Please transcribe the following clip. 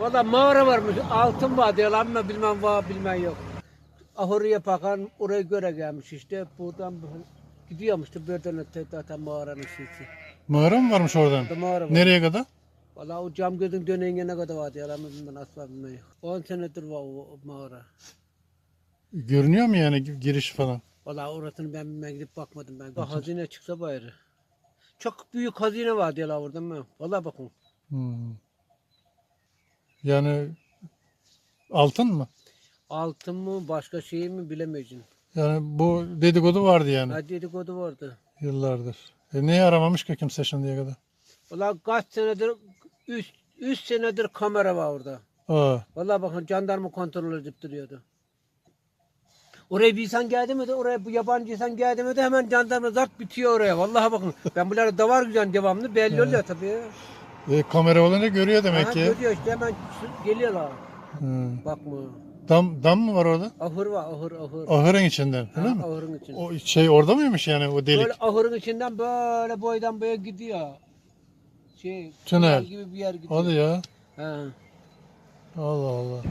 Valla mağara varmış. Altın var diyorlar ama bilmem var bilmem yok. Ahırıya bakan oraya göre gelmiş işte. Buradan gidiyormuş da buradan öte zaten mağaranın sesi. Mağara mı varmış oradan? Burada mağara var. Nereye kadar? Valla o cam gözün döneğine ne kadar var diyorlar ama bilmem asla bilmem yok. 10 senedir var o, o mağara. Görünüyor mu yani giriş falan? Valla orasını ben bilmem gidip bakmadım ben. Bak hazine çıksa bari. Çok büyük hazine var diyorlar orada mı? Valla bakın. Hmm. Yani altın mı? Altın mı başka şey mi bilemeyeceğim. Yani bu dedikodu vardı yani Ha dedikodu vardı. yıllardır. E niye aramamış ki kimse şimdiye kadar? Valla kaç senedir, 3 3 senedir kamera var orada. Aa, Valla bakın jandarma kontrol edip duruyordu. Oraya bir insan geldi mi de oraya bu yabancı insan geldi mi de hemen jandarma zart bitiyor oraya. Vallahi bakın ben bunlara da var güzel devamlı belli oluyor tabii. E, kamera olunca görüyor demek Aha, ki. Görüyor işte hemen geliyorlar. Hmm. Bakma. Dam, dam mı var orada? Ahır var ahır ahır. Ahırın içinden Ha, mi? Ahırın için. O şey orada mıymış yani o delik? Böyle ahırın içinden böyle boydan boya gidiyor. Şey, Tünel. gibi bir yer gidiyor. Hadi ya. Ha. Allah Allah.